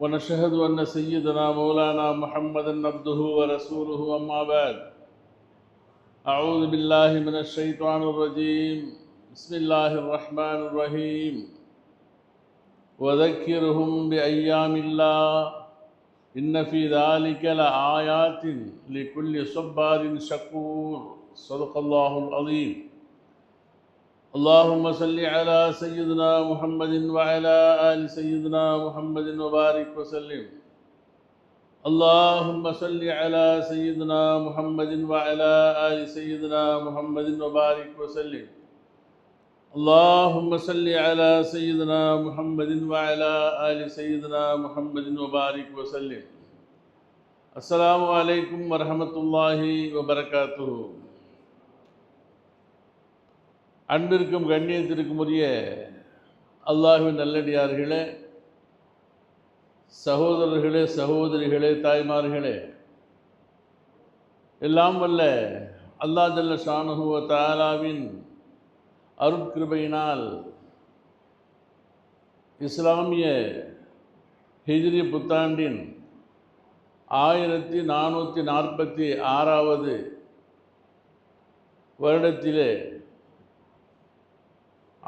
ونشهد أن سيدنا مولانا محمدا عبده ورسوله أما بعد. أعوذ بالله من الشيطان الرجيم. بسم الله الرحمن الرحيم. وذكرهم بأيام الله. إن في ذلك لآيات لكل صبار شكور. صدق الله العظيم. اللهم صل على سيدنا محمد وعلى آل سيدنا محمد وبارك وسلم. اللهم صل على سيدنا محمد وعلى آل سيدنا محمد وبارك وسلم. اللهم صل على سيدنا محمد وعلى آل سيدنا محمد وبارك وسلم. السلام عليكم ورحمة الله وبركاته. அன்பிற்கும் கண்ணியத்திற்கும் உரிய அல்லாஹுவின் நல்லடியார்களே சகோதரர்களே சகோதரிகளே தாய்மார்களே எல்லாம் வல்ல அல்லா ஜல்ல ஷானுகுவ தாலாவின் அருட்கிருபையினால் இஸ்லாமிய ஹிஜ்ரி புத்தாண்டின் ஆயிரத்தி நானூற்றி நாற்பத்தி ஆறாவது வருடத்திலே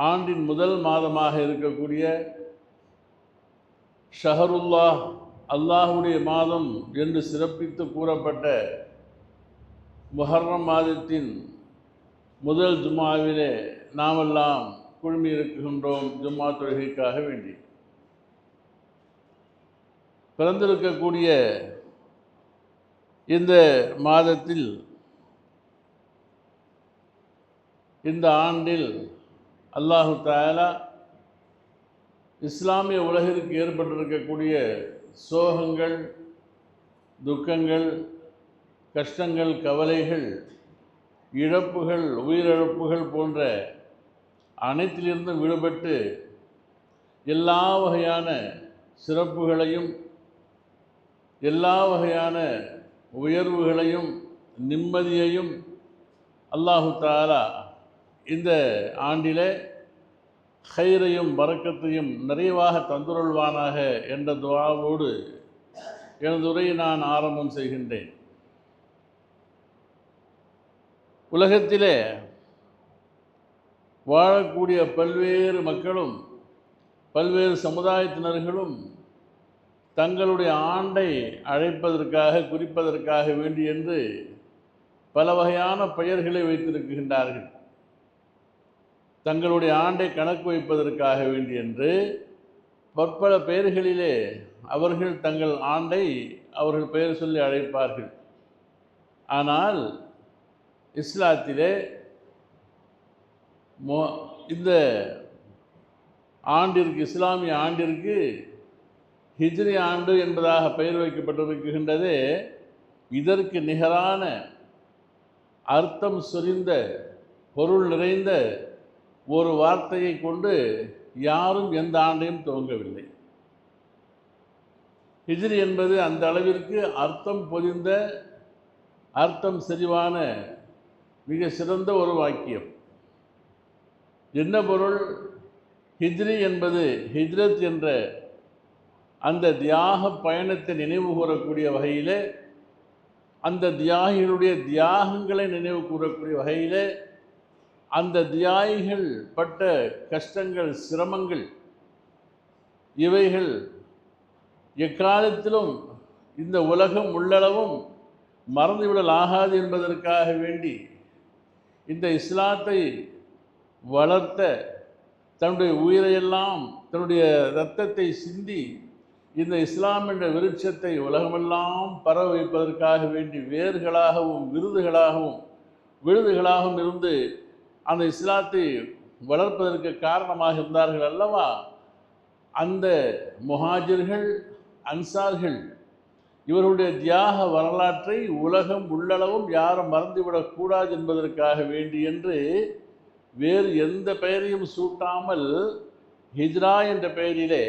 ஆண்டின் முதல் மாதமாக இருக்கக்கூடிய ஷஹருல்லாஹ் அல்லாஹுடைய மாதம் என்று சிறப்பித்து கூறப்பட்ட முஹர்ரம் மாதத்தின் முதல் ஜுமாவிலே நாமெல்லாம் குழுமி இருக்கின்றோம் ஜும்மா தொழுகைக்காக வேண்டி. பிறந்திருக்கக்கூடிய இந்த மாதத்தில் இந்த ஆண்டில் அல்லாஹு தாலா இஸ்லாமிய உலகிற்கு ஏற்பட்டிருக்கக்கூடிய சோகங்கள் துக்கங்கள் கஷ்டங்கள் கவலைகள் இழப்புகள் உயிரிழப்புகள் போன்ற அனைத்திலிருந்தும் விடுபட்டு எல்லா வகையான சிறப்புகளையும் எல்லா வகையான உயர்வுகளையும் நிம்மதியையும் அல்லாஹு தாலா இந்த ஆண்டிலே ஹைரையும் வரக்கத்தையும் நிறைவாக தந்துருள்வானாக என்ற துவாவோடு எனது உரையை நான் ஆரம்பம் செய்கின்றேன். உலகத்திலே வாழக்கூடிய பல்வேறு மக்களும் பல்வேறு சமுதாயத்தினர்களும் தங்களுடைய ஆண்டை அழைப்பதற்காக குறிப்பதற்காக வேண்டி என்று பல வகையான பெயர்களை வைத்திருக்கின்றார்கள். தங்களுடைய ஆண்டை கணக்கு வைப்பதற்காக வேண்டி என்று பற்பல பெயர்களிலே அவர்கள் தங்கள் ஆண்டை அவர்கள் பெயர் சொல்லி அழைப்பார்கள். ஆனால் இஸ்லாத்திலே மோ இந்த ஆண்டிற்கு இஸ்லாமிய ஆண்டிற்கு ஹிஜ்ரி ஆண்டு என்பதாக பெயர் வைக்கப்பட்டிருக்கின்றதே இதற்கு நிகரான அர்த்தம் சொரிந்த பொருள் நிறைந்த ஒரு வார்த்தையை கொண்டு யாரும் எந்த ஆண்டையும் துவங்கவில்லை. ஹிஜ்ரி என்பது அந்த அளவிற்கு அர்த்தம் பொதிந்த அர்த்தம் செறிவான மிக சிறந்த ஒரு வாக்கியம். என்ன பொருள்? ஹிஜ்ரி என்பது ஹிஜ்ரத் என்ற அந்த தியாக பயணத்தை நினைவு கூறக்கூடிய வகையில் அந்த தியாகிகளுடைய தியாகங்களை நினைவு கூறக்கூடிய வகையில் அந்த தியாகிகள் பட்ட கஷ்டங்கள் சிரமங்கள் இவைகள் எக்காலத்திலும் இந்த உலகம் உள்ளளவும் மறந்துவிடல் ஆகாது என்பதற்காக வேண்டி இந்த இஸ்லாத்தை வளர்த்த தன்னுடைய உயிரையெல்லாம் தன்னுடைய இரத்தத்தை சிந்தி இந்த இஸ்லாம் என்ற விருட்சத்தை உலகமெல்லாம் பரவ வைப்பதற்காக வேண்டி வேர்களாகவும் விருதுகளாகவும் விருதுகளாகவும் இருந்து அந்த இஸ்லாத்தை வளர்ப்பதற்கு காரணமாக இருந்தார்கள் அல்லவா? அந்த முஹாஜிர்கள் அன்சார்கள் இவர்களுடைய தியாக வரலாற்றை உலகம் உள்ளளவும் யாரும் மறந்துவிடக்கூடாது என்பதற்காக வேண்டி என்று வேறு எந்த பெயரையும் சூட்டாமல் ஹிஜ்ரா என்ற பெயரிலே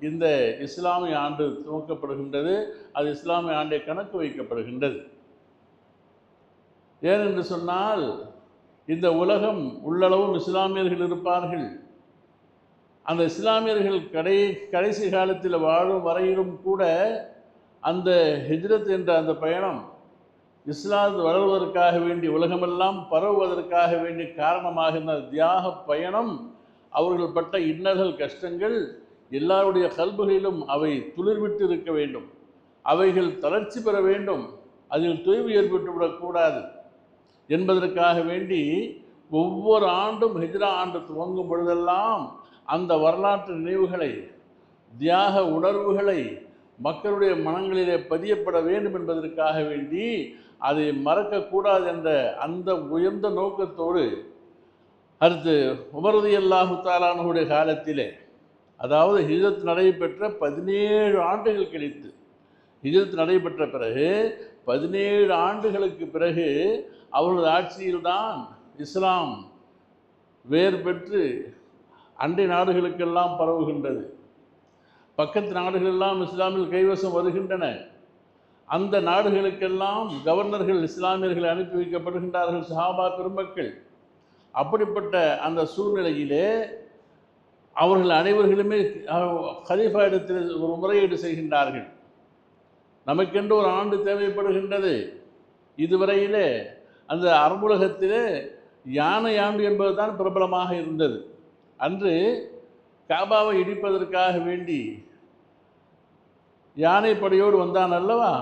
இந்த இஸ்லாமிய ஆண்டு துவக்கப்படுகின்றது. அது இஸ்லாமிய ஆண்டை கணக்கு வைக்கப்படுகின்றது. ஏனென்று சொன்னால் இந்த உலகம் உள்ளளவும் இஸ்லாமியர்கள் இருப்பார்கள். அந்த இஸ்லாமியர்கள் கடை கடைசி காலத்தில் வாழும் வரையிலும் கூட அந்த ஹிஜ்ரத் என்ற அந்த பயணம் இஸ்லாம் வளர்வதற்காக வேண்டி உலகமெல்லாம் பரவுவதற்காக வேண்டிய காரணமாக இந்த தியாக பயணம் அவர்கள் பட்ட இன்னல்கள் கஷ்டங்கள் எல்லாருடைய கல்புகளிலும் அவை துளிர்விட்டு இருக்க வேண்டும். அவைகள் தளர்ச்சி பெற வேண்டும். அதில் தொய்வு ஏற்பட்டுவிடக்கூடாது என்பதற்காக வேண்டி ஒவ்வொரு ஆண்டும் ஹிஜ்ரா ஆண்டு துவங்கும் பொழுதெல்லாம் அந்த வரலாற்று நினைவுகளை தியாக உணர்வுகளை மக்களுடைய மனங்களிலே பதியப்பட வேண்டும் என்பதற்காக வேண்டி அதை மறக்கக்கூடாது என்ற அந்த உயர்ந்த நோக்கத்தோடு அடுத்து உமரது அல்லாஹு தாலானுடைய காலத்திலே அதாவது ஹிஜரத் நடைபெற்ற பதினேழு ஆண்டுகள் கழித்து ஹிஜரத் நடைபெற்ற பிறகு பதினேழு ஆண்டுகளுக்கு பிறகு அவர்களது ஆட்சியில்தான் இஸ்லாம் வேர் பெற்று அண்டை நாடுகளுக்கெல்லாம் பரவுகின்றது. பக்கத்து நாடுகளெல்லாம் இஸ்லாமில் கைவசம் வருகின்றன. அந்த நாடுகளுக்கெல்லாம் கவர்னர்கள் இஸ்லாமியர்கள் அனுப்பி வைக்கப்படுகின்றார்கள் சஹாபா பெருமக்கள். அப்படிப்பட்ட அந்த சூழ்நிலையிலே அவர்கள் அனைவர்களுமே ஹலீஃபா இடத்தில் ஒரு முறையீடு செய்கின்றார்கள். நமக்கென்று ஒரு ஆண்டு தேவைப்படுகின்றது. இதுவரையிலே அந்த அரபுலகத்திலே யானை ஆண்டு என்பதுதான் பிரபலமாக இருந்தது. அன்று காபாவை இடிப்பதற்காக வேண்டி யானைப்படையோடு வந்தான் அல்லவா?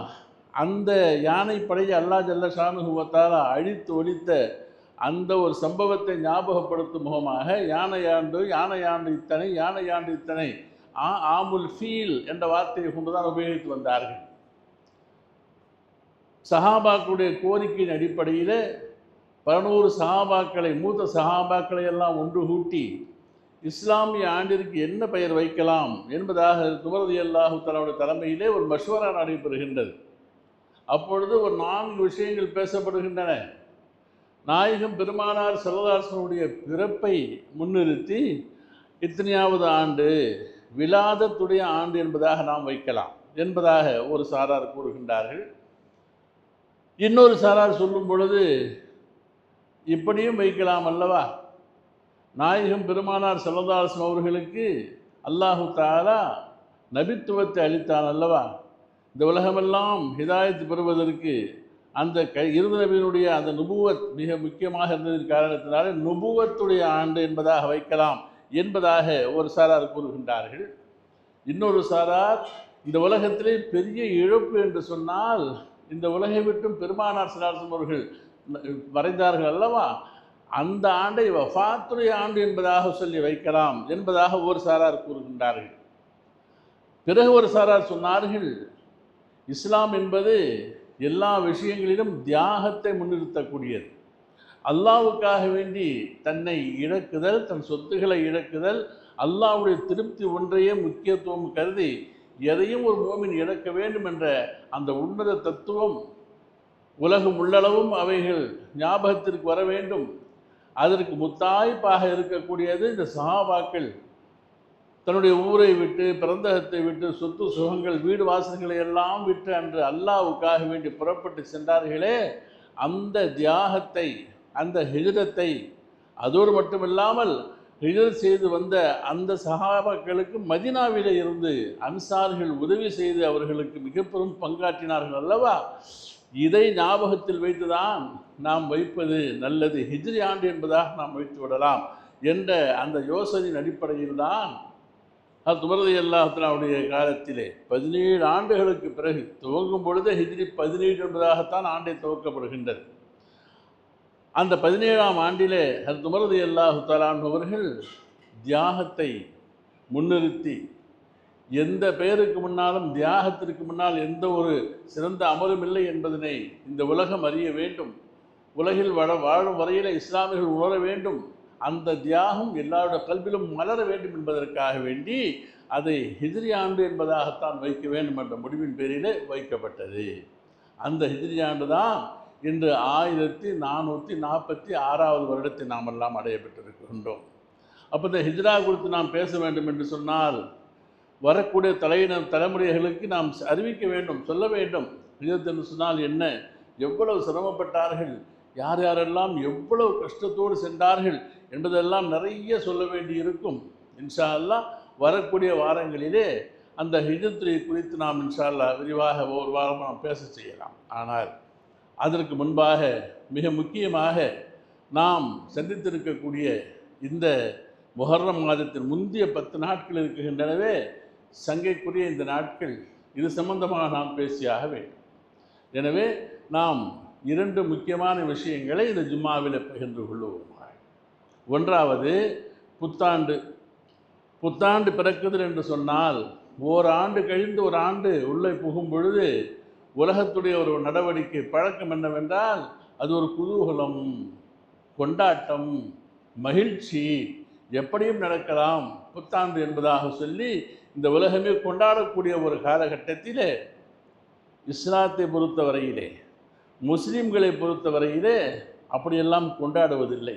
அந்த யானைப்படையை அல்லா ஜல்ல ஷானுகுவத்தால் அழித்து ஒழித்த அந்த ஒரு சம்பவத்தை ஞாபகப்படுத்தும் முகமாக யானையாண்டு யானையாண்டு இத்தனை யானையாண்டு இத்தனை ஆ ஆமுல் ஃபீல் என்ற வார்த்தையை கொண்டுதான் உபயோகித்து வந்தார்கள். சஹாபாக்களுடைய கோரிக்கையின் அடிப்படையில் பதினோரு சஹாபாக்களை மூத்த சஹாபாக்களை எல்லாம் ஒன்று கூட்டி இஸ்லாமிய ஆண்டிற்கு என்ன பெயர் வைக்கலாம் என்பதாக துமரதி அல்லாஹு தலாவுடைய தலைமையிலே ஒரு மஷ்வரா நடைபெறுகின்றது. அப்பொழுது ஒரு நான்கு விஷயங்கள் பேசப்படுகின்றன. நாயகம் பெருமானார் செல்லதாசனுடைய பிறப்பை முன்னிறுத்தி இத்தனையாவது ஆண்டு விலாதத்துடைய ஆண்டு என்பதாக நாம் வைக்கலாம் என்பதாக ஒரு சாரார் கூறுகின்றார்கள். இன்னொரு சாரார் சொல்லும் பொழுது இப்படியும் வைக்கலாம் அல்லவா? நாயகம் பெருமானார் செல்லதாசன் அவர்களுக்கு அல்லாஹு தாலா நபித்துவத்தை அளித்தான் அல்லவா? இந்த உலகமெல்லாம் ஹிதாயத்து பெறுவதற்கு அந்த க இருந்த நபியினுடைய அந்த நுபுவத் மிக முக்கியமாக இருந்ததின் காரணத்தினால நுபுவத்துடைய ஆண்டு என்பதாக வைக்கலாம் என்பதாக ஒரு சாரார் கூறுகின்றார்கள். இன்னொரு சாரார் இந்த உலகத்திலே பெரிய இழப்பு என்று சொன்னால் இந்த உலகை விட்டும் பெருமானார் சிலாசம் அவர்கள் வரைந்தார்கள் அல்லவா? அந்த ஆண்டை வஃபாத்துரை ஆண்டு என்பதாக சொல்லி வைக்கலாம் என்பதாக ஒரு சாரார் கூறுகின்றார்கள். பிறகு ஒரு சாரார் சொன்னார்கள் இஸ்லாம் என்பது எல்லா விஷயங்களிலும் தியாகத்தை முன்னிறுத்தக்கூடியது. அல்லாவுக்காக வேண்டி தன்னை இழக்குதல் தன் சொத்துக்களை இழக்குதல் அல்லாவுடைய திருப்தி ஒன்றையே முக்கியத்துவம் கருதி எதையும் ஒரு மோமின் இழக்க வேண்டும் என்ற அந்த உன்னத தத்துவம் உலகம் உள்ளளவும் அவைகள் ஞாபகத்திற்கு வர வேண்டும். அதற்கு முத்தாய்ப்பாக இருக்கக்கூடியது இந்த சஹாபாக்கள். தன்னுடைய ஊரை விட்டு பிறந்தகத்தை விட்டு சொத்து சுகங்கள் வீடு வாசல்களை எல்லாம் விட்டு அன்று அல்லாவுக்காக வேண்டி புறப்பட்டு சென்றார்களே அந்த தியாகத்தை அந்த ஹிஜரத்தை அதோடு மட்டுமில்லாமல் ஹிஜர் செய்து வந்த அந்த சகாபாக்களுக்கு மதினாவில் இருந்து அன்சார்கள் உதவி செய்து அவர்களுக்கு மிக பெரும் பங்காற்றினார்கள் அல்லவா? இதை ஞாபகத்தில் வைத்துதான் நாம் வைப்பது நல்லது. ஹிஜ்ரி ஆண்டு என்பதாக நாம் வைத்து விடலாம் என்ற அந்த யோசனையின் அடிப்படையில் தான் அது துமரதி அல்லாஹத்தினுடைய காலத்திலே பதினேழு ஆண்டுகளுக்கு பிறகு துவங்கும் பொழுது ஹிஜ்ரி பதினேழு என்பதாகத்தான் ஆண்டை துவக்கப்படுகின்றது. அந்த பதினேழாம் ஆண்டிலே ஹர்துமரது துமரதி அல்லாஹு தலான் அவர்கள் தியாகத்தை முன்னிறுத்தி எந்த பெயருக்கு முன்னாலும் தியாகத்திற்கு முன்னால் எந்த ஒரு சிறந்த அமலும் இல்லை என்பதனை இந்த உலகம் அறிய வேண்டும். உலகில் வள வாழும் வரையில் இஸ்லாமியர்கள் உணர வேண்டும். அந்த தியாகம் எல்லாருடைய கல்விலும் மலர வேண்டும் என்பதற்காக வேண்டி அதை ஹிஜ்ரி ஆண்டு என்பதாகத்தான் வைக்க வேண்டும் என்ற முடிவின் பேரிலே வைக்கப்பட்டது. அந்த ஹிஜ்ரி ஆண்டு தான் இன்று ஆயிரத்தி நானூற்றி நாற்பத்தி ஆறாவது வருடத்தை நாம் எல்லாம் அடையப்பட்டிருக்கின்றோம். அப்போ இந்த ஹிஜ்ரா குறித்து நாம் பேச வேண்டும் என்று சொன்னால் வரக்கூடிய தலையினர் தலைமுறைகளுக்கு நாம் அறிவிக்க வேண்டும் சொல்ல வேண்டும். ஹிஜரத் என்று சொன்னால் என்ன? எவ்வளவு சிரமப்பட்டார்கள்? யார் யாரெல்லாம் எவ்வளவு கஷ்டத்தோடு சென்றார்கள் என்பதெல்லாம் நிறைய சொல்ல வேண்டி இருக்கும் இன்ஷா வரக்கூடிய வாரங்களிலே அந்த ஹிஜத்ரி குறித்து நாம் இன்ஷா விரிவாக ஒவ்வொரு வாரமும் நாம் பேச செய்யலாம். ஆனால் அதற்கு முன்பாக மிக முக்கியமாக நாம் சந்தித்திருக்கக்கூடிய இந்த முஹர்ரம் மாதத்தின் முந்தைய பத்து நாட்கள் இருக்கின்றனவே சங்கைக்குரிய இந்த நாட்கள் இது சம்பந்தமாக நாம் பேசியாக வேண்டும். எனவே நாம் இரண்டு முக்கியமான விஷயங்களை இந்த ஜும்மாவில் பகிர்ந்து கொள்வோம் ஒன்றாவது புத்தாண்டு. புத்தாண்டு பிறக்குதல் என்று சொன்னால் ஓராண்டு கழிந்து ஒரு ஆண்டு உள்ளே புகும் பொழுது உலகத்துடைய ஒரு நடவடிக்கை பழக்கம் என்னவென்றால் அது ஒரு குதூகலம் கொண்டாட்டம் மகிழ்ச்சி. எப்படியும் நடக்கலாம் புத்தாண்டு என்பதாக சொல்லி இந்த உலகமே கொண்டாடக்கூடிய ஒரு காலகட்டத்திலே இஸ்லாத்தை பொறுத்தவரையிலே முஸ்லீம்களை பொறுத்தவரையிலே அப்படியெல்லாம் கொண்டாடுவதில்லை.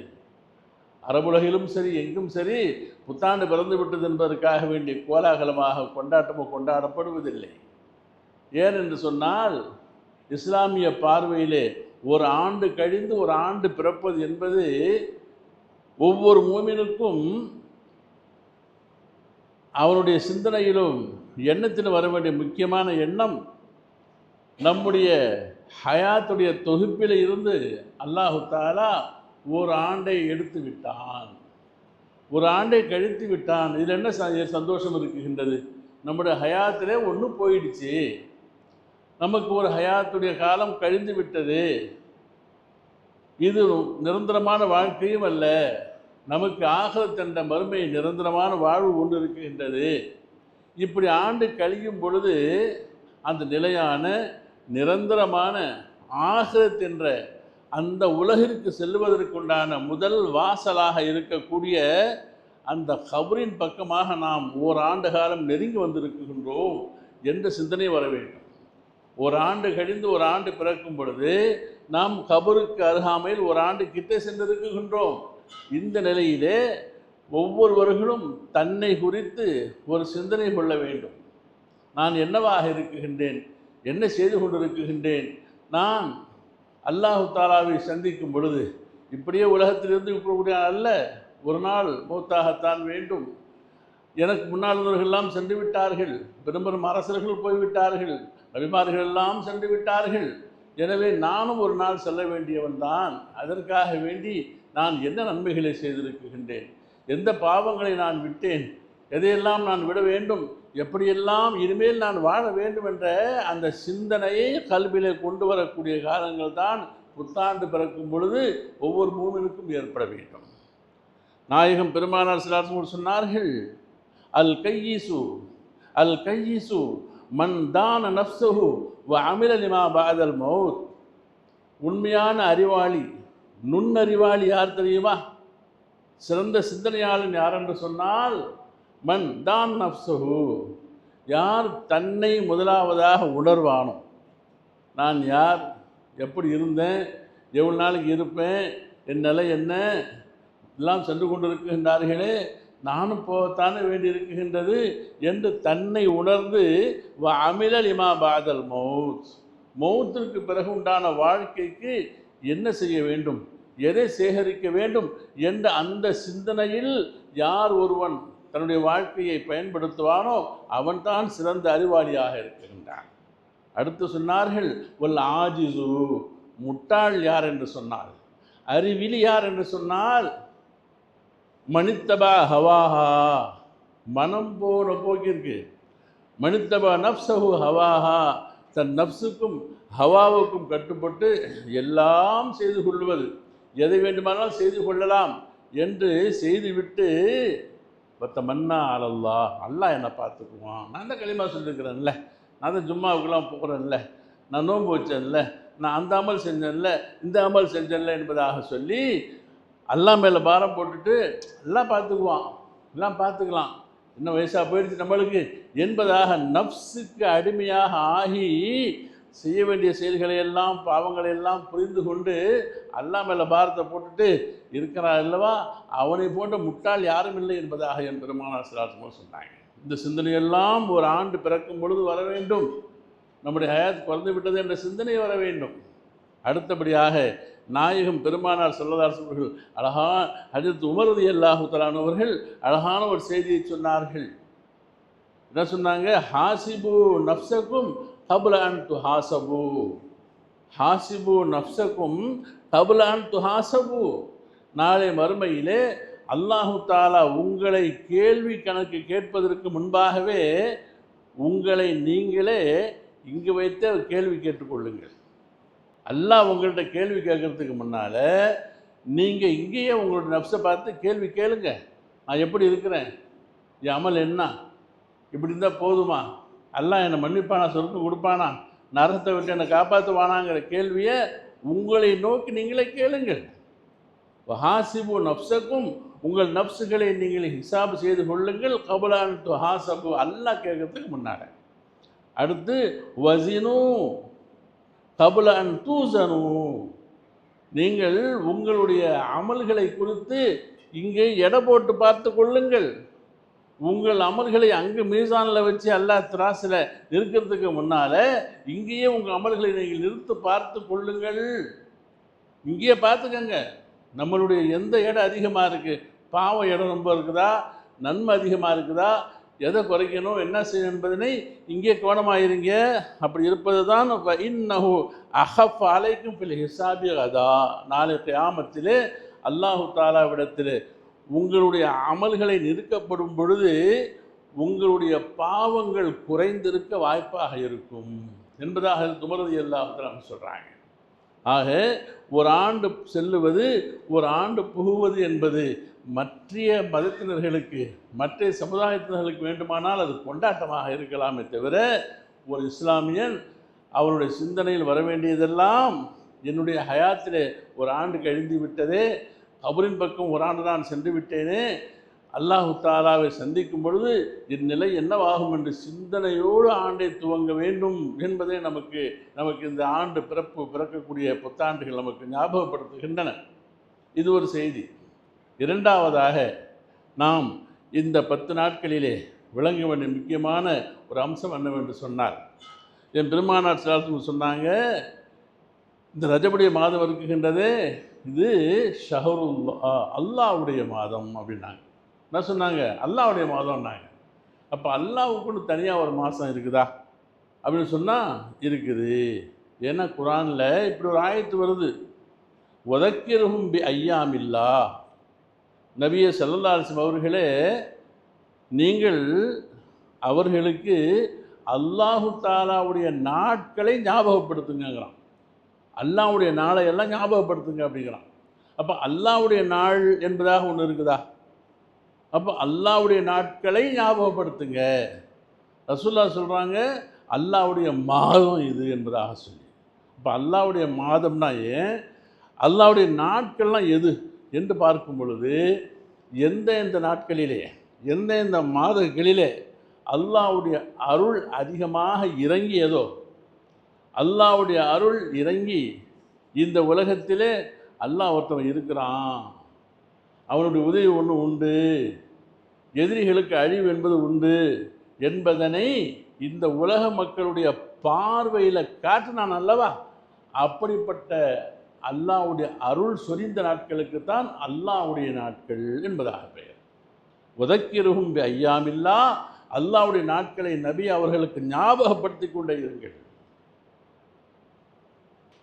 அரபுலகிலும் சரி எங்கும் சரி புத்தாண்டு பிறந்து விட்டது என்பதற்காக வேண்டிய கோலாகலமாக கொண்டாட்டமோ கொண்டாடப்படுவதில்லை. ஏன் என்று சொன்னால் இஸ்லாமிய பார்வையிலே ஒரு ஆண்டு கழிந்து ஒரு ஆண்டு பிறப்பது என்பது ஒவ்வொரு மூமினுக்கும் அவனுடைய சிந்தனையிலும் எண்ணத்தில் வர வேண்டிய முக்கியமான எண்ணம். நம்முடைய ஹயாத்துடைய தொகுப்பில் இருந்து அல்லாஹு தாலா ஒரு ஆண்டை எடுத்து விட்டான். ஒரு ஆண்டை கழித்து விட்டான். இதில் என்ன சந்தோஷம் இருக்குகின்றது? நம்முடைய ஹயாத்திலே ஒன்று போயிடுச்சு. நமக்கு ஒரு ஹயாத்துடைய காலம் கழிந்து விட்டது. இது நிரந்தரமான வாழ்க்கையும் அல்ல. நமக்கு ஆகத் என்ற மறுமை நிரந்தரமான வாழ்வு ஒன்று இருக்கின்றது. இப்படி ஆண்டு கழியும் பொழுது அந்த நிலையான நிரந்தரமான ஆகத் என்ற அந்த உலகிற்கு செல்வதற்குண்டான முதல் வாசலாக இருக்கக்கூடிய அந்த கபரின் பக்கமாக நாம் ஓராண்டு காலம் நெருங்கி வந்திருக்கின்றோம் என்ற சிந்தனை வர வேண்டும். ஒரு ஆண்டு கழிந்து ஒரு ஆண்டு பிறக்கும் பொழுது நாம் கபருக்கு அருகாமையில் ஒரு ஆண்டு கிட்டே சென்றிருக்கின்றோம் இந்த நிலையிலே ஒவ்வொருவர்களும் தன்னை குறித்து ஒரு சிந்தனை கொள்ள வேண்டும். நான் என்னவாக இருக்குகின்றேன்? என்ன செய்து கொண்டிருக்குகின்றேன்? நான் அல்லாஹு தாலாவை சந்திக்கும் பொழுது இப்படியே உலகத்திலிருந்து இருக்கக்கூடிய அல்ல. ஒரு நாள் மூத்தாகத்தான் வேண்டும். எனக்கு முன்னால் சென்று விட்டார்கள்? பெரும் பெரும் அரசர்கள் போய்விட்டார்கள் நபிமார்கள் எல்லாம் சென்று விட்டார்கள். எனவே நானும் ஒரு நாள் செல்ல வேண்டியவன் தான். அதற்காக வேண்டி நான் என்ன நன்மைகளை செய்திருக்கின்றேன்? எந்த பாவங்களை நான் விட்டேன்? எதையெல்லாம் நான் விட வேண்டும்? எப்படியெல்லாம் இனிமேல் நான் வாழ வேண்டும் என்ற அந்த சிந்தனையை கல்வியிலே கொண்டு வரக்கூடிய காலங்கள் தான் புத்தாண்டு பிறக்கும் பொழுது ஒவ்வொரு மூமினுக்கும் ஏற்பட வேண்டும். நாயகம் பெருமானார் சிலார் சொன்னார்கள் அல் கையீசு அல் கையீசு மன் தான நப்சஹு வ பாதல் மௌத். உண்மையான அறிவாளி நுண்ணறிவாளி யார் தெரியுமா? சிறந்த சிந்தனையாளன் யார் என்று சொன்னால் மன் தான் நப்சஹு யார் தன்னை முதலாவதாக உணர்வானோ? நான் யார்? எப்படி இருந்தேன்? எவ்வளோ நாளைக்கு இருப்பேன்? என் நிலை என்ன? எல்லாம் சென்று கொண்டிருக்கின்றார்களே. நானும் போகத்தானே வேண்டியிருக்கின்றது என்று தன்னை உணர்ந்து வ அமில லிமா பாதல் மௌத். மௌத்திற்கு பிறகு உண்டான வாழ்க்கைக்கு என்ன செய்ய வேண்டும்? எதை சேகரிக்க வேண்டும்? என்ற அந்த சிந்தனையில் யார் ஒருவன் தன்னுடைய வாழ்க்கையை பயன்படுத்துவானோ அவன்தான் சிறந்த அறிவாளியாக இருக்கின்றான். அடுத்து சொன்னார்கள் ஒல் ஆஜிசு. முட்டாள் யார் என்று சொன்னார் அறிவிலி யார் என்று சொன்னால் மணித்தபா ஹவாஹா. மனம் போகிற போக்கு இருக்குது மணித்தபா நப்சஹு ஹவாஹா. தன் நப்சுக்கும் ஹவாவுக்கும் கட்டுப்பட்டு எல்லாம் செய்து கொள்வது எதை வேண்டுமானாலும் செய்து கொள்ளலாம் என்று செய்துவிட்டு பத்த மன்னா அலல்லா அல்லா என்னை பார்த்துக்குவான். நான் தான் களிமா சொல்லியிருக்கிறேன்ல நான் தான் ஜும்மாவுக்கெல்லாம் போகிறேன்ல நான் நோன்பு வச்சேன்ல. நான் அந்த அமல் செஞ்சேன்ல. இந்த அமல் செஞ்சேன்ல என்பதாக சொல்லி அல்லாஹ் மேலே பாரம் போட்டுட்டு எல்லாம் பார்த்துக்குவான். எல்லாம் பார்த்துக்கலாம். இன்னும் வயசாக போயிடுச்சு நம்மளுக்கு? என்பதாக நப்ஸுக்கு அடிமையாக ஆகி செய்ய வேண்டிய செயல்களை எல்லாம் பாவங்களை எல்லாம் புரிந்து கொண்டு அல்லா மேலே பாரத்தை போட்டுட்டு இருக்கிறான் அல்லவா? அவனை போன்ற முட்டாள் யாரும் இல்லை என்பதாக என் பெருமானார் சிலாசமாக சொன்னாங்க. இந்த சிந்தனையெல்லாம் ஒரு ஆண்டு பிறக்கும் பொழுது வர வேண்டும். நம்முடைய ஹயாத் குறைந்து விட்டது என்ற சிந்தனை வர வேண்டும். அடுத்தபடியாக நாயகம் பெருமானார் சொல்லதார் அவர்கள் அழகா அஜித் உமரது அல்லாஹுத்தலான் அவர்கள் அழகான ஒரு செய்தியை சொன்னார்கள். என்ன சொன்னாங்க? ஹாசிபு நப்சக்கும் தபுலான் டு ஹாசபு ஹாசிபு நப்சக்கும் தபுலான் டு ஹாசபு நாளை மறுமையிலே அல்லாஹு தாலா உங்களை கேள்வி கணக்கு கேட்பதற்கு முன்பாகவே உங்களை நீங்களே இங்கு வைத்தே கேள்வி கேட்டுக்கொள்ளுங்கள் அல்லாஹ் உங்கள்கிட்ட கேள்வி கேட்குறதுக்கு முன்னால் நீங்கள் இங்கேயே உங்களோட நப்ஸை பார்த்து கேள்வி கேளுங்க. நான் எப்படி இருக்கிறேன்? என் அமல் என்ன? இப்படி இருந்தால் போதுமா? அல்லாஹ் என்னை மன்னிப்பானா சொர்க்கம் கொடுப்பானா? நரகத்தை விட்டு என்னை காப்பாற்றுவானாங்கிற கேள்வியை உங்களை நோக்கி நீங்களே கேளுங்கள். ஹாசிபு நப்சக்கும் உங்கள் நப்சுகளை நீங்கள் ஹிசாப் செய்து கொள்ளுங்கள். கபலான் டு ஹாசபு அல்லாஹ் கேட்கறதுக்கு முன்னாடி அடுத்து வசினு கபுல அன் தூசனு. நீங்கள் உங்களுடைய அமல்களை குறித்து இங்கே எடை போட்டு பார்த்து கொள்ளுங்கள். உங்கள் அமல்களை அங்கு மீசானில் வச்சு அல்லாஹ் திராசில் நிற்கிறதுக்கு முன்னால் இங்கேயே உங்கள் அமல்களை நீங்கள் நிறுத்து பார்த்து கொள்ளுங்கள். இங்கேயே பார்த்துக்கங்க. நம்மளுடைய எந்த இடம் அதிகமாக இருக்குது பாவம் இடம் ரொம்ப இருக்குதா? நன்மை அதிகமாக இருக்குதா? எதை குறைக்கணும் என்ன செய்யணும் என்பதனை இங்கே கவனமாயிருங்க. அப்படி இருப்பது தான் இன்னஹு அஹப் அலைக்கும் பில் ஹிசாபி அதா நாளை கியாமத்திலே அல்லாஹு தாலாவிடத்தில் உங்களுடைய அமல்களை நிறுக்கப்படும் பொழுது உங்களுடைய பாவங்கள் குறைந்திருக்க வாய்ப்பாக இருக்கும். என்பதாக துமரதி அல்லாஹ் சொல்கிறாங்க ஆக ஒரு ஆண்டு செல்லுவது ஒரு ஆண்டு புகுவது என்பது மற்ற மதத்தினர்களுக்கு மற்ற சமுதாயத்தினர்களுக்கு வேண்டுமானால் அது கொண்டாட்டமாக இருக்கலாமே தவிர ஒரு இஸ்லாமியன் அவருடைய சிந்தனையில் வர வேண்டியதெல்லாம் என்னுடைய ஹயாத்திலே ஒரு ஆண்டு கழிந்து விட்டதே கபரின் பக்கம் ஒரு ஆண்டு நான் சென்று விட்டேனே அல்லாஹு தாலாவை சந்திக்கும் பொழுது இந்நிலை என்னவாகும் என்று சிந்தனையோடு ஆண்டை துவங்க வேண்டும் என்பதே நமக்கு நமக்கு இந்த ஆண்டு பிறப்பு பிறக்கக்கூடிய புத்தாண்டுகள் நமக்கு ஞாபகப்படுத்துகின்றன. இது ஒரு செய்தி. இரண்டாவதாக நாம் இந்த பத்து நாட்களிலே விளங்க வேண்டிய முக்கியமான ஒரு அம்சம் என்னவென்று சொன்னார் என் பெருமானார் சிலாத்துக்கு சொன்னாங்க இந்த ரஜபுடைய மாதம் இருக்குகின்றது இது ஷஹருல்லா அல்லாவுடைய மாதம் அப்படின்னாங்க. என்ன சொன்னாங்க? அல்லாவுடைய மாதம்னாங்க. அப்போ அல்லாவுக்குன்னு தனியாக ஒரு மாதம் இருக்குதா? அப்படின்னு சொன்னால் இருக்குது. ஏன்னா குரானில் இப்படி ஒரு ஆயத்து வருது. உதக்கிறகும் பி ஐயாமில்லா நபிய செல்லல்லாரிசம் அவர்களே நீங்கள் அவர்களுக்கு அல்லாஹு தாலாவுடைய நாட்களை ஞாபகப்படுத்துங்கிறான் அல்லாவுடைய நாளை எல்லாம் ஞாபகப்படுத்துங்க அப்படிங்கிறான். அப்போ அல்லாவுடைய நாள் என்பதாக ஒன்று இருக்குதா? அப்போ அல்லாவுடைய நாட்களை ஞாபகப்படுத்துங்க. ரசூல்லா சொல்கிறாங்க அல்லாவுடைய மாதம் இது என்பதாக சொல்லி. இப்போ அல்லாவுடைய மாதம்னா ஏன்? அல்லாவுடைய நாட்கள்லாம் எது? என்று பார்க்கும் பொழுது எந்த எந்த நாட்களிலே எந்த எந்த மாதங்களிலே அல்லாவுடைய அருள் அதிகமாக இறங்கியதோ அல்லாவுடைய அருள் இறங்கி இந்த உலகத்திலே அல்லாஹ் ஒருத்தவன் இருக்கிறான். அவனுடைய உதவி ஒன்று உண்டு எதிரிகளுக்கு அழிவு என்பது உண்டு என்பதனை இந்த உலக மக்களுடைய பார்வையில் காட்டினான் அல்லவா? அப்படிப்பட்ட அல்லாவுடைய அருள் சொரிந்த நாட்களுக்கு தான் அல்லாவுடைய நாட்கள் என்பதாக பெயர். உதக்கிருகும் ஐயாமில்லா அல்லாவுடைய நாட்களை நபி அவர்களுக்கு ஞாபகப்படுத்தி கொண்டே இருங்கள்.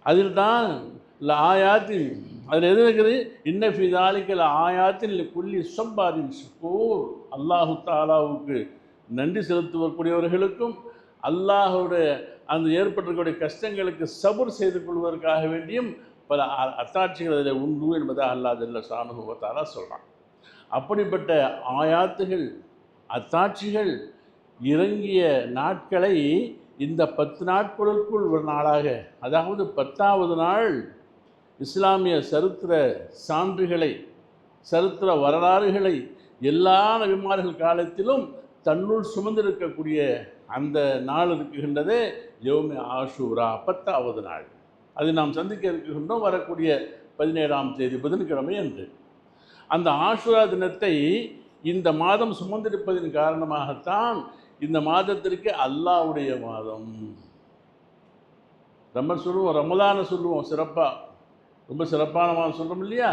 அதில் தான் இல்லை ஆயாத்தின் அதில் எது இருக்குது? இன்ன ஃபிதாலிக்கல் ஆயாத்தில் குள்ளி சம்பாதின் சுக்கூர் அல்லாஹு தாலாவுக்கு நன்றி செலுத்துவக்கூடியவர்களுக்கும் அல்லாஹுடைய அந்த ஏற்பட்டிருக்கக்கூடிய கஷ்டங்களுக்கு சபுர் செய்து கொள்வதற்காக வேண்டியும் பல அ- அத்தாட்சிகள் அதில் உண்டு என்பதாக அல்லாதல்ல சாணுபவத்தாலா சொல்கிறான் அப்படிப்பட்ட ஆயாத்துகள் அத்தாட்சிகள் இறங்கிய நாட்களை இந்த பத்து நாட்களுக்குள் ஒரு நாளாக அதாவது பத்தாவது நாள் இஸ்லாமிய சரித்திர சான்றுகளை சரித்திர வரலாறுகளை எல்லா நபிமார்கள் காலத்திலும் தன்னுள் சுமந்திருக்கக்கூடிய அந்த நாள் இருக்கின்றதே யோமி ஆஷூரா பத்தாவது நாள். அது நாம் சந்திக்க இருக்கின்றோம் வரக்கூடிய பதினேழாம் தேதி புதன்கிழமை அன்று. அந்த ஆஷுரா தினத்தை இந்த மாதம் சுமந்திருப்பதின் காரணமாகத்தான் இந்த மாதத்திற்கு அல்லாவுடைய மாதம். நம்ம சொல்லுவோம் ரமலானை சொல்லுவோம் சிறப்பாக ரொம்ப சிறப்பான மாதம் சொல்கிறோம் இல்லையா?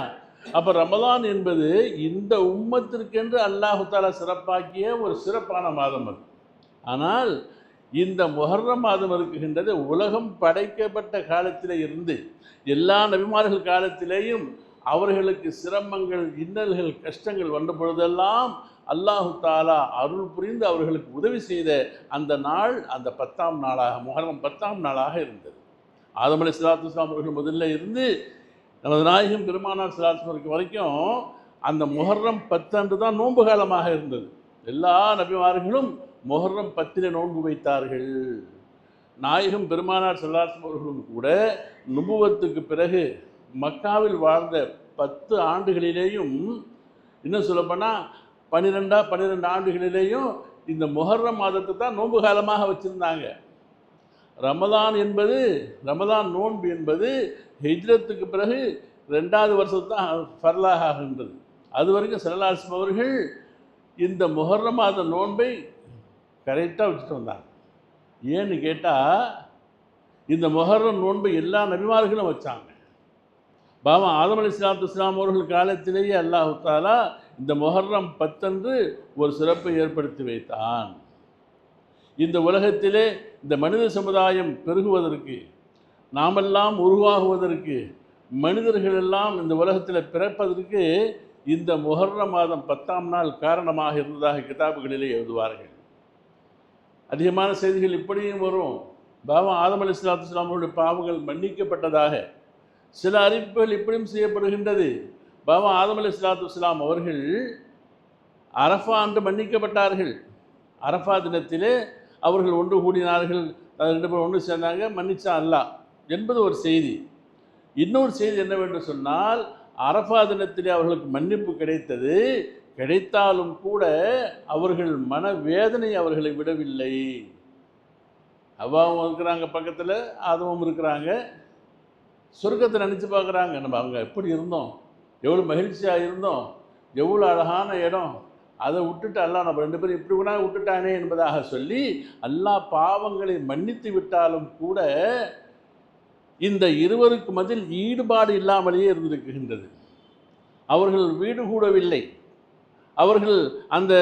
அப்போ ரமலான் என்பது இந்த உம்மத்திற்கென்று அல்லாஹு தாலா சிறப்பாக்கிய ஒரு சிறப்பான மாதம் அது. ஆனால் இந்த முஹர்ரம் மாதம் இருக்குகின்றது உலகம் படைக்கப்பட்ட காலத்தில் இருந்து எல்லா நபிமார்கள் காலத்திலேயும் அவர்களுக்கு சிரமங்கள் இன்னல்கள் கஷ்டங்கள் வந்த பொழுதெல்லாம் அல்லாஹு தாலா அருள் புரிந்து அவர்களுக்கு உதவி செய்த அந்த நாள் அந்த பத்தாம் நாளாக முஹர்ரம் பத்தாம் நாளாக இருந்தது. ஆதம் அலி இஸ்லாம் அவர்கள் முதல்ல இருந்து நமது நாயகம் பெருமானார் சிலாத்து வரைக்கும் அந்த முஹர்ரம் பத்தன்று தான் நோன்பு காலமாக இருந்தது. எல்லா நபிமார்களும் மொஹர்ரம் பத்திர நோன்பு வைத்தார்கள். நாயகம் பெருமானார் செல்லாசம் அவர்களும் கூட நுபுவத்துக்கு பிறகு மக்காவில் வாழ்ந்த பத்து ஆண்டுகளிலேயும் இன்னும் சொல்லப்போனால் பன்னிரெண்டா பன்னிரெண்டு ஆண்டுகளிலேயும் இந்த முஹர்ரம் மாதத்தை தான் நோன்பு காலமாக வச்சுருந்தாங்க. ரமதான் என்பது ரமதான் நோன்பு என்பது ஹிஜ்ரத்துக்கு பிறகு ரெண்டாவது வருஷத்தான் ஃபர்லாக ஆகின்றது. அது வரைக்கும் செல்லாசம் அவர்கள் இந்த முஹர்ரம் மாத நோன்பை கரெக்டாக வச்சுட்டு வந்தாங்க. ஏன்னு கேட்டால் இந்த முஹர்ரம் நோன்பை எல்லா நபிமார்களும் வச்சாங்க. பாபா ஆதம் அலி இஸ்லாத்து இஸ்லாம் அவர்கள் காலத்திலேயே அல்லாஹு தாலா இந்த முஹர்ரம் பத்தன்று ஒரு சிறப்பை ஏற்படுத்தி வைத்தான். இந்த உலகத்திலே இந்த மனித சமுதாயம் பெருகுவதற்கு நாமெல்லாம் உருவாகுவதற்கு மனிதர்கள் எல்லாம் இந்த உலகத்தில் பிறப்பதற்கு இந்த முஹர்ர மாதம் பத்தாம் நாள் காரணமாக இருந்ததாக கிதாபுகளிலே எழுதுவார்கள். அதிகமான செய்திகள் இப்படியும் வரும். பாபா ஆதம் அலி இஸ்லாத்து இஸ்லாமோடைய பாவங்கள் மன்னிக்கப்பட்டதாக சில அறிவிப்புகள் இப்படியும் செய்யப்படுகின்றது. பாபா ஆதம் அலி இஸ்லாத்து இஸ்லாம் அவர்கள் அரஃபா அன்று மன்னிக்கப்பட்டார்கள். அரஃபா தினத்திலே அவர்கள் ஒன்று கூடினார்கள். ரெண்டு பேரும் ஒன்று சேர்ந்தாங்க. மன்னிச்சா அல்லா என்பது ஒரு செய்தி. இன்னொரு செய்தி என்னவென்று சொன்னால் அரஃபா தினத்திலே அவர்களுக்கு மன்னிப்பு கிடைத்தது. கிடைத்தாலும் கூட அவர்கள் மனவேதனை அவர்களை விடவில்லை. அவ்வாவும் இருக்கிறாங்க பக்கத்தில் அதுவும் இருக்கிறாங்க. சொர்க்கத்தை நினச்சி பார்க்குறாங்க. நம்ம அவங்க எப்படி இருந்தோம்? எவ்வளோ மகிழ்ச்சியாக இருந்தோம்? எவ்வளோ அழகான இடம்? அதை விட்டுட்டு அல்லா நம்ம ரெண்டு பேரும் இப்படி கூட விட்டுட்டானே என்பதாக சொல்லி எல்லா பாவங்களை மன்னித்து விட்டாலும் கூட இந்த இருவருக்கு மதில் ஈடுபாடு இல்லாமலேயே இருந்திருக்கின்றது. அவர்கள் வீடு கூடவில்லை. அவர்கள் அந்த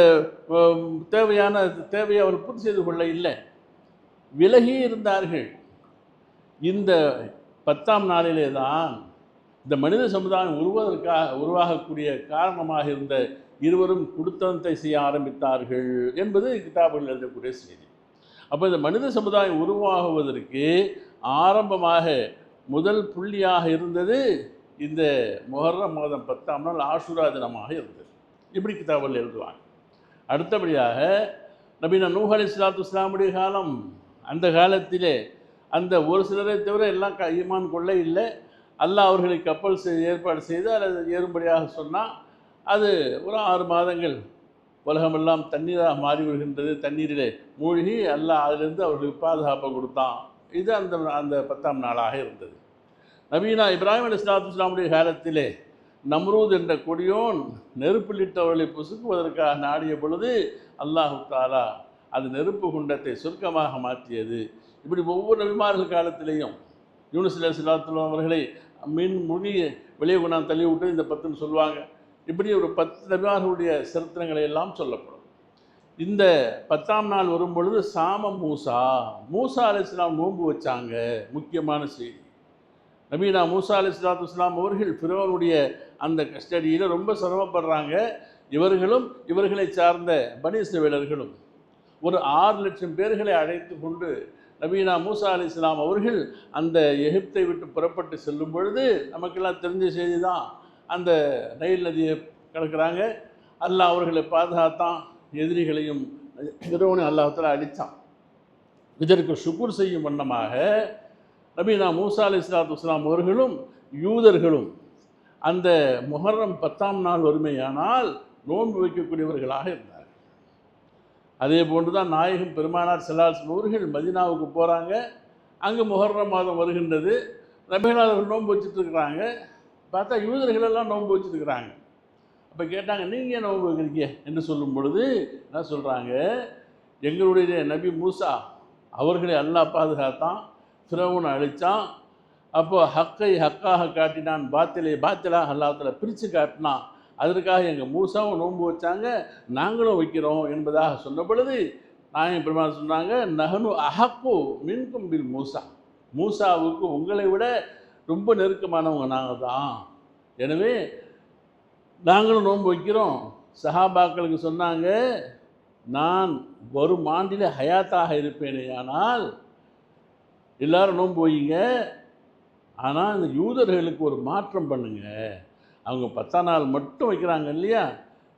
தேவையான தேவையை அவர் பூர்த்தி செய்து கொள்ள இல்லை. விலகி இருந்தார்கள். இந்த பத்தாம் நாளிலே தான் இந்த மனித சமுதாயம் உருவதற்காக உருவாகக்கூடிய காரணமாக இருந்த இருவரும் குடுத்தனத்தை செய்ய ஆரம்பித்தார்கள் என்பது கிதாபுகள் எழுதக்கூடிய செய்தி. அப்போ இந்த மனித சமுதாயம் உருவாகுவதற்கு ஆரம்பமாக முதல் புள்ளியாக இருந்தது இந்த முகர்ற மாதம் பத்தாம் நாள் ஆசுரா தினமாக இருந்தது. இப்படி கிதாபில் எழுதுவாங்க. அடுத்தபடியாக நபீன நூஹ் அலி இஸ்லாத்து இஸ்லாமுடைய காலம். அந்த காலத்திலே அந்த ஒரு சிலரை தவிர எல்லாம் க ஈமான் கொள்ள இல்லை. அல்லாஹ் அவர்களை கப்பல் செய்து ஏற்பாடு செய்து அல்லது ஏறும்படியாக சொன்னால் அது ஒரு ஆறு மாதங்கள் உலகமெல்லாம் தண்ணீராக மாறி வருகின்றது தண்ணீரிலே மூழ்கி அல்லாஹ் அதிலிருந்து அவர்களுக்கு பாதுகாப்பை கொடுத்தான். இது அந்த அந்த பத்தாம் நாளாக இருந்தது. நபீனா இப்ராஹிம் அலி இஸ்லாத்து இஸ்லாமுடைய காலத்திலே நம்ரூத் என்ற கொடியோன் நெருப்பிலிட்டவர்களை பொசுக்குவதற்காக நாடிய பொழுது அல்லாஹு தாலா அது நெருப்பு குண்டத்தை சுருக்கமாக மாற்றியது. இப்படி ஒவ்வொரு நபிமார்கள் காலத்திலேயும் யூனிஸ் அவர்களை மீன் மொழி வெளியே கொண்டாந்து தள்ளி விட்டு இந்த பத்துன்னு சொல்லுவாங்க. இப்படி ஒரு பத்து நபிமார்களுடைய சரித்திரங்களை எல்லாம் சொல்லப்படும். இந்த பத்தாம் நாள் வரும் பொழுது சாம மூசா மூசா அலி இஸ்லாம் நோன்பு வச்சாங்க. முக்கியமான செய்தி. நபீனா மூசா அலி இஸ்லாத்து இஸ்லாம் அவர்கள் பிறவனுடைய அந்த கஸ்டடியில் ரொம்ப சிரமப்படுறாங்க. இவர்களும் இவர்களை சார்ந்த பனிசவேலர்களும் ஒரு ஆறு லட்சம் பேர்களை அழைத்து கொண்டு நபீனா மூசா அலி இஸ்லாம் அவர்கள் அந்த எகிப்தை விட்டு புறப்பட்டு செல்லும் பொழுது நமக்கெல்லாம் தெரிஞ்ச செய்தி தான். அந்த நைல் நதியை கடக்கிறாங்க. அல்லாஹ் அவர்களை பாதுகாத்தான். எதிரிகளையும் இரவனையும் அல்லாஹத்தில் அடித்தான் இதற்கு சுக்குர் செய்யும் வண்ணமாக நபீனா மூசா அலி இஸ்லாத்து இஸ்லாம் அவர்களும் யூதர்களும் அந்த முஹர்ரம் பத்தாம் நாள் வறுமையானால் நோன்பு வைக்கக்கூடியவர்களாக இருந்தார்கள். அதே போன்று தான் நாயகம் பெருமானார் செல்லாஸ் அவர்கள் மதினாவுக்கு போகிறாங்க அங்கே முஹர்ரம் மாதம் வருகின்றது. நபிகளாளர்கள் நோன்பு வச்சுட்டு இருக்கிறாங்க. பார்த்தா யூதர்களெல்லாம் நோன்பு வச்சுட்டு இருக்கிறாங்க. அப்போ கேட்டாங்க நீங்கள் நோன்பு வைக்கிறீங்க என்று சொல்லும் பொழுது என்ன சொல்கிறாங்க எங்களுடைய நபி மூசா அவர்களை அல்லா பாதுகாத்தான் ஃபிரவுனை அழித்தான். அப்போ ஹக்கை ஹக்காக காட்டினான் பாத்திலை பாத்திலாக அல்லாத்தில் பிரித்து காட்டினான். அதற்காக எங்கள் மூசாவும் நோன்பு வச்சாங்க நாங்களும் வைக்கிறோம் என்பதாக சொன்ன பொழுது நாயன் பெருமாள் சொன்னாங்க நகனு அஹப்பு மின்கும் பில் மூசா. மூசாவுக்கு உங்களை விட ரொம்ப நெருக்கமானவங்க நாங்கள் தான் எனவே நாங்களும் நோன்பு வைக்கிறோம். சஹாபாக்களுக்கு சொன்னாங்க நான் வரும் ஆண்டில் ஹயாத்தாக இருப்பேனே ஆனால் எல்லாரும் நோன்பு வைங்க ஆனால் இந்த யூதர்களுக்கு ஒரு மாற்றம் பண்ணுங்க. அவங்க பத்தாம் நாள் மட்டும் வைக்கிறாங்க இல்லையா?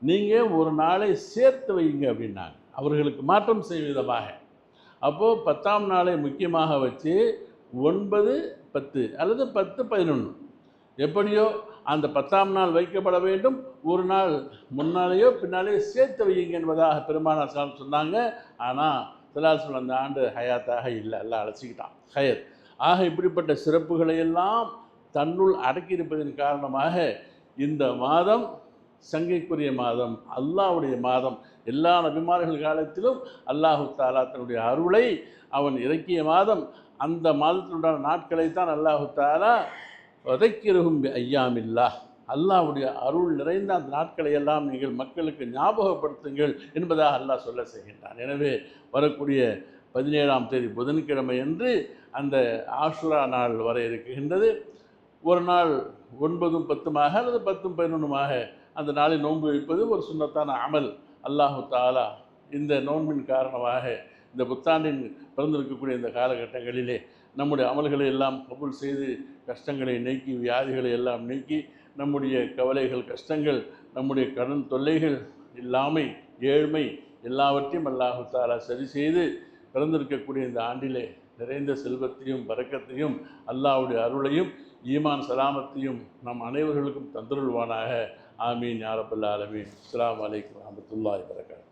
நீங்கள் ஒரு நாளை சேர்த்து வைங்க அப்படின்னாங்க. அவர்களுக்கு மாற்றம் செய்யும் விதமாக. அப்போது பத்தாம் நாளை முக்கியமாக வச்சு ஒன்பது பத்து அல்லது பத்து பதினொன்று எப்படியோ அந்த பத்தாம் நாள் வைக்கப்பட வேண்டும். ஒரு நாள் முன்னாலேயோ பின்னாலேயோ சேர்த்து வையுங்க என்பதாக பெருமானார் சாலம் சொன்னாங்க. ஆனால் திலாசல் அந்த ஆண்டு ஹயாத்தாக இல்லை. எல்லாம் அழைச்சிக்கிட்டான் ஹயத். ஆக இப்படிப்பட்ட சிறப்புகளை எல்லாம் தன்னுள் அடக்கியிருப்பதன் காரணமாக இந்த மாதம் சங்கைக்குரிய மாதம் அல்லாஹ்வுடைய மாதம் எல்லா நபிமார்கள் காலத்திலும் அல்லாஹு தாலா தன்னுடைய அருளை அவன் இறக்கிய மாதம் அந்த மாதத்தினுடைய நாட்களை தான் அல்லாஹு தாலா வதைக்கிருகும் ஐயாமில்லா. அல்லாஹ்வுடைய அருள் நிறைந்த அந்த நாட்களை எல்லாம் நீங்கள் மக்களுக்கு ஞாபகப்படுத்துங்கள் என்பதாக அல்லாஹ் சொல்ல செய்கின்றான். எனவே வரக்கூடிய பதினேழாம் தேதி புதன்கிழமை என்று அந்த ஆஷுரா நாள் வர இருக்கின்றது. ஒரு நாள் ஒன்பதும் பத்துமாக அல்லது பத்தும் பதினொன்றுமாக அந்த நாளில் நோன்பு வைப்பது ஒரு சுண்ணத்தான அமல். அல்லாஹு தாலா இந்த நோன்பின் காரணமாக இந்த புத்தாண்டின் பிறந்திருக்கக்கூடிய இந்த காலகட்டங்களிலே நம்முடைய அமல்களை எல்லாம் கபூல் செய்து கஷ்டங்களை நீக்கி வியாதிகளை எல்லாம் நீக்கி நம்முடைய கவலைகள் கஷ்டங்கள் நம்முடைய கடன் தொல்லைகள் இல்லாமை ஏழ்மை எல்லாவற்றையும் அல்லாஹு தாலா சரி செய்து பிறந்திருக்கக்கூடிய இந்த ஆண்டிலே நிறைந்த செல்வத்தையும் பறக்கத்தையும் அல்லாவுடைய அருளையும் ஈமான் சலாமத்தையும் நம் அனைவர்களுக்கும் தந்துருள்வானாக. ஆமீன். யாரபுல்லா ஆலமீன். அஸ்லாம் வலைக்கம் வரஹ்மத்துல்லாஹி வரகாத்